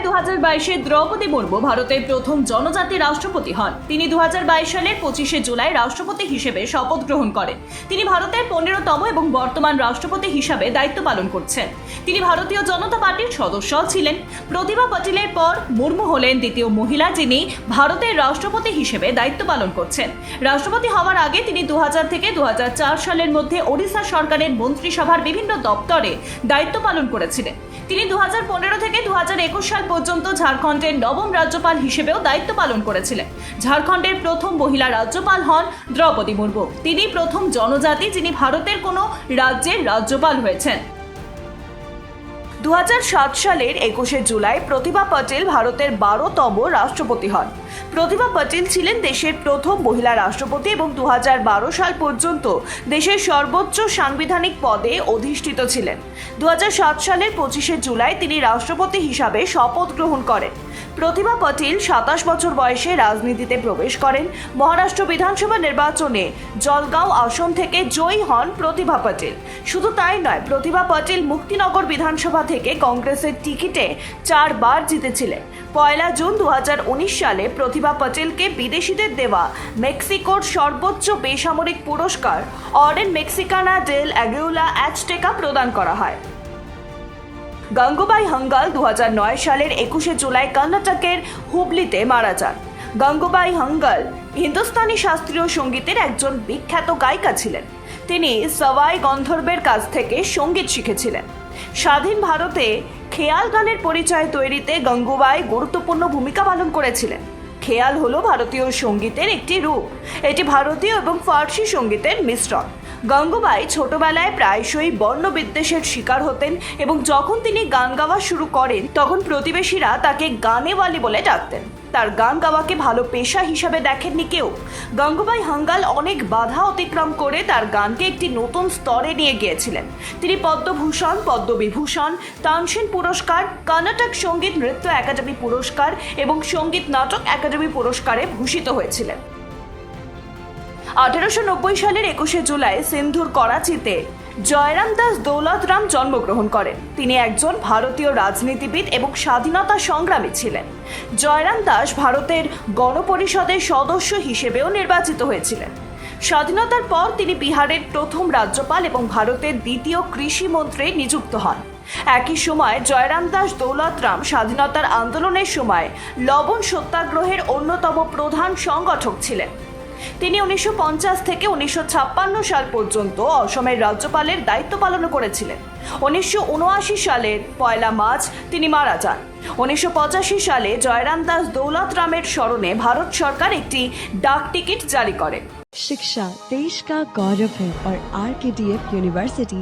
জুলাই দু হাজার বাইশে দ্রৌপদী মুর্মু ভারতের প্রথম জনজাতি রাষ্ট্রপতি হন। তিনি দু হাজার বাইশ সালের পঁচিশে জুলাই রাষ্ট্রপতি হিসেবে শপথ গ্রহণ করেন। তিনি ভারতের পনেরোতম এবং বর্তমান রাষ্ট্রপতি হিসাবে দায়িত্ব পালন করছেন। তিনি ভারতীয় জনতা পার্টির সদস্য ছিলেন। প্রতিভা পাটিলের পর মুর্মু হলেন দ্বিতীয় মহিলা যিনি ভারতের রাষ্ট্রপতি হিসেবে দায়িত্ব পালন করছেন। রাষ্ট্রপতি হওয়ার আগে তিনি দু হাজার থেকে দু হাজার চার সালের মধ্যে ওড়িশা সরকারের মন্ত্রিসভার বিভিন্ন দপ্তরে দায়িত্ব পালন করেছিলেন। তিনি দু হাজার পনেরো থেকে দু হাজার একুশ সাল পর্যন্ত ঝাড়খণ্ডের নবম রাজ্যপাল হিসেবেও দায়িত্ব পালন করেছিলেন। ঝাড়খণ্ডের প্রথম মহিলা রাজ্যপাল হন দ্রৌপদী মুর্মু। তিনি প্রথম জনজাতি যিনি ভারতের কোনো রাজ্যের রাজ্যপাল হয়েছেন। দু হাজার সাত সালের একুশে জুলাই প্রতিভা পাটিল ভারতের বারোতম রাষ্ট্রপতি হন। প্রতিভা পাটিল ছিলেন দেশের প্রথম মহিলা রাষ্ট্রপতি এবং দু হাজার বারো সাল পর্যন্ত দেশের সর্বোচ্চ সাংবিধানিক পদে অধিষ্ঠিত ছিলেন। দু হাজার সাত সালের পঁচিশে জুলাই তিনি রাষ্ট্রপতি হিসাবে শপথ গ্রহণ করেন। প্রতিভা পাটিল সাতাশ বছর বয়সে রাজনীতিতে প্রবেশ করেন। মহারাষ্ট্র বিধানসভা নির্বাচনে জলগাঁও আসন থেকে জয়ী হন প্রতিভা পাটিল। শুধু তাই নয় প্রতিভা পাটিল মুক্তিনগর বিধানসভা থেকে কংগ্রেসের টিকিটে চারবার জিতেছিলেন। পয়লা জুন দু হাজার উনিশ সালে প্রতিভা পাটিলকে বিদেশিদের দেওয়া মেক্সিকোর সর্বোচ্চ বেসামরিক পুরস্কার অরেন মেক্সিকানা ডেল অ্যাগুলা অ্যাচটেকা প্রদান করা হয়। গঙ্গুবাই হঙ্গাল দু সালের একুশে জুলাই কর্ণাটকের হুবলিতে মারা যান। গঙ্গুবাই হঙ্গাল হিন্দুস্তানি শাস্ত্রীয় সঙ্গীতের একজন বিখ্যাত গায়িকা ছিলেন। তিনি সবাই গন্ধর্বের কাছ থেকে সংগীত শিখেছিলেন। স্বাধীন ভারতে খেয়াল গানের পরিচয় তৈরিতে গঙ্গুবাই গুরুত্বপূর্ণ ভূমিকা পালন করেছিলেন। খেয়াল হলো ভারতীয় সঙ্গীতের একটি রূপ। এটি ভারতীয় এবং ফার্সি সঙ্গীতের মিশ্রণ। গঙ্গুবাই ছোটবেলায় প্রায়শই বর্ণবিদ্বেষের শিকার হতেন এবং যখন তিনি গান গাওয়া শুরু করেন, তখন প্রতিবেশীরা তাকে গানেওয়ালি বলে ডাকতেন। তার গান গাওয়াকে ভালো পেশা হিসাবে দেখেননি কেউ। গঙ্গুবাই হাঙ্গাল অনেক বাধা অতিক্রম করে তার গানকে একটি নতুন স্তরে নিয়ে গিয়েছিলেন। তিনি পদ্মভূষণ, পদ্মবিভূষণ, তানসেন পুরস্কার, কর্ণাটক সংগীত নৃত্য একাডেমি পুরস্কার এবং সংগীত নাটক একাডেমি পুরস্কারে ভূষিত হয়েছিলেন। আঠেরোশো নব্বই সালের একুশে জুলাই সিন্ধুর করাচিতে জয়রাম দাস দৌলতরাম জন্মগ্রহণ করেন। তিনি একজন ভারতীয় রাজনীতিবিদ এবং স্বাধীনতা সংগ্রামী ছিলেন। জয়রাম দাস ভারতের গণপরিষদের সদস্য হিসেবেও নির্বাচিত হয়েছিলেন। স্বাধীনতার পর তিনি বিহারের প্রথম রাজ্যপাল এবং ভারতের দ্বিতীয় কৃষি মন্ত্রী নিযুক্ত হন। একই সময় জয়রাম দাস দৌলতরাম স্বাধীনতার আন্দোলনের সময় লবণ সত্যাগ্রহের অন্যতম প্রধান সংগঠক ছিলেন। তিনি উনিশশো থেকে উনিশশো সাল পর্যন্ত অসমের রাজ্যপালের দায়িত্ব পালন করেছিলেন উনিশশো সালের পয়লা মার্চ তিনি মারা যান উনিশশো সালে জয়রাম দাস দৌলতরামের স্মরণে ভারত সরকার একটি ডাক টিকিট জারি করে शिक्षा देश का गौरव है और are K D F university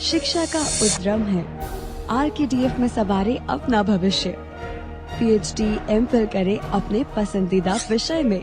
शिक्षा का उद्रम है आर के डी एफ में सवारे अपना भविष्य पीएचडी एम फिल करे अपने पसंदीदा विषय में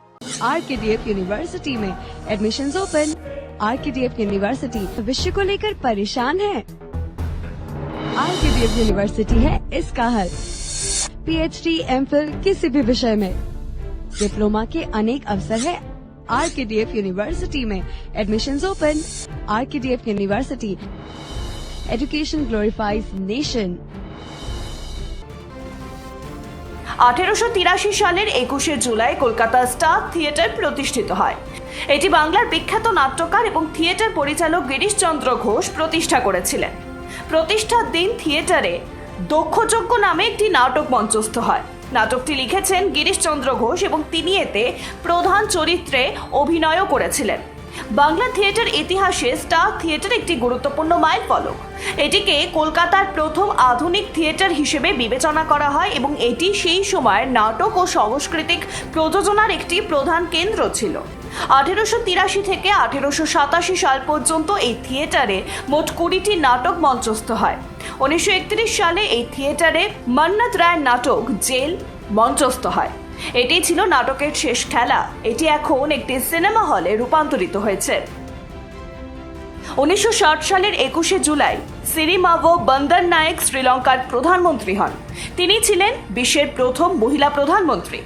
R K D F university में admission open R K D F university भविष्य को लेकर परेशान है। R K D F university है इसका हल। P H D M phil किसी भी विषय में। डिप्लोमा के अनेक अवसर है। R K D F university में admission open R K D F university education glorifies nation আঠেরোশো তিরাশি সালের একুশে জুলাই কলকাতা স্টার থিয়েটার প্রতিষ্ঠিত হয়। এটি বাংলার বিখ্যাত নাট্যকার এবং থিয়েটার পরিচালক গিরিশচন্দ্র ঘোষ প্রতিষ্ঠা করেছিলেন। প্রতিষ্ঠার দিন থিয়েটারে দক্ষযজ্ঞ নামে একটি নাটক মঞ্চস্থ হয়। নাটকটি লিখেছেন গিরিশচন্দ্র ঘোষ এবং তিনি এতে প্রধান চরিত্রে অভিনয়ও করেছিলেন। বাংলা থিয়েটার ইতিহাসে স্টার থিয়েটার একটি গুরুত্বপূর্ণ মাইল ফলক। এটিকে কলকাতার প্রথম আধুনিক থিয়েটার হিসেবে বিবেচনা করা হয় এবং এটি সেই সময়ের নাটক ও সাংস্কৃতিক প্রযোজনার একটি প্রধান কেন্দ্র ছিল। আঠেরোশো তিরাশি থেকে আঠেরোশো সাতাশি সাল পর্যন্ত এই থিয়েটারে মোট কুড়িটি নাটক মঞ্চস্থ হয়। উনিশশো একত্রিশ সালে এই থিয়েটারে মন্নত রায়ের নাটক জেল মঞ্চস্থ হয়। এটি ছিল নাটকের শেষ খেলা। এটি এখন একটি সিনেমা হলে রূপান্তরিত হয়েছে। উনিশশো ষাট সালের একুশে জুলাই সিরিমাভো বন্দর নায়ক শ্রীলঙ্কার প্রধানমন্ত্রী হন। তিনি ছিলেন বিশ্বের প্রথম মহিলা প্রধানমন্ত্রী।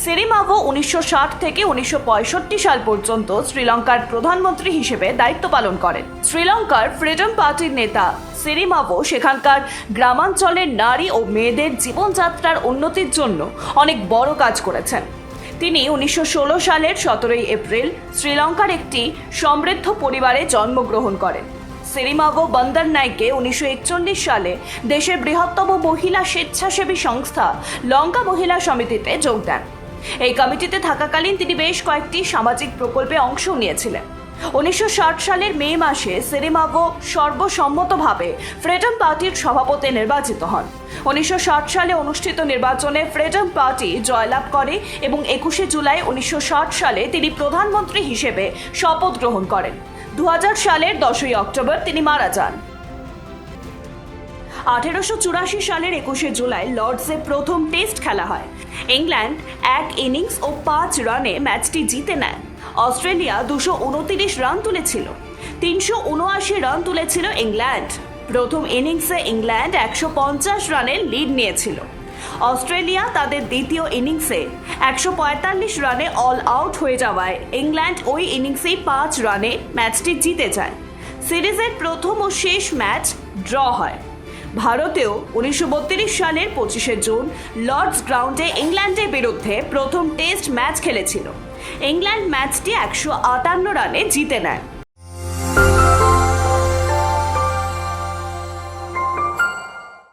সিরিমাভো উনিশশো থেকে উনিশশো পঁয়ষট্টি সাল পর্যন্ত শ্রীলঙ্কার প্রধানমন্ত্রী হিসেবে দায়িত্ব পালন করেন। শ্রীলঙ্কার ফ্রিডম পার্টির নেতা সিরিমাভো সেখানকার গ্রামাঞ্চলের নারী ও মেয়েদের জীবনযাত্রার উন্নতির জন্য অনেক বড় কাজ করেছেন। তিনি উনিশশো ষোলো সালের সতেরোই এপ্রিল শ্রীলঙ্কার একটি সমৃদ্ধ পরিবারে জন্মগ্রহণ করেন। সেরিমাভো বন্দর নাইকে উনিশশো সালে দেশের বৃহত্তম মহিলা স্বেচ্ছাসেবী সংস্থা লঙ্কা মহিলা সমিতিতে যোগ দেন। এই কমিটিতে থাকাকালীন তিনি বেশ কয়েকটি সামাজিক প্রকল্পে অংশ নিয়েছিলেন। উনিশশো ষাট সালের মে মাসে সেরিমাভো সর্বসম্মতভাবে ফ্রিডম পার্টির সভাপতি নির্বাচিত হন। উনিশশো ষাট সালে অনুষ্ঠিত নির্বাচনে ফ্রিডম পার্টি জয়লাভ করে এবং একুশে জুলাই উনিশশো ষাট সালে তিনি প্রধানমন্ত্রী হিসেবে শপথ গ্রহণ করেন। দু হাজার সালের দশই অক্টোবর তিনি মারা যান। আঠেরোশো চুরাশি সালের একুশে জুলাই লর্ডসে প্রথম টেস্ট খেলা হয়। ইংল্যান্ড এক ইনিংস ও পাঁচ রানে ম্যাচটি জিতে নেয়। অস্ট্রেলিয়া দুশো উনতিরিশ রান তুলেছিল। তিনশো উনআশি রান তুলেছিল ইংল্যান্ড। প্রথম ইনিংসে ইংল্যান্ড একশো পঞ্চাশ রানের লিড নিয়েছিল। অস্ট্রেলিয়া তাদের দ্বিতীয় ইনিংসে একশো পঁয়তাল্লিশ রানে অল আউট হয়ে যাওয়ায় ইংল্যান্ড ওই ইনিংসেই পাঁচ রানে ম্যাচটি জিতে যায়। সিরিজের প্রথম ও শেষ ম্যাচ ড্র হয়। ভারতেও উনিশশো সালের পঁচিশে জুন লর্ডস গ্রাউন্ডে ইংল্যান্ডের বিরুদ্ধে প্রথম টেস্ট ম্যাচ খেলেছিল। ইংল্যান্ড ম্যাচটি একশো আটান্ন রানে জিতে নেয়।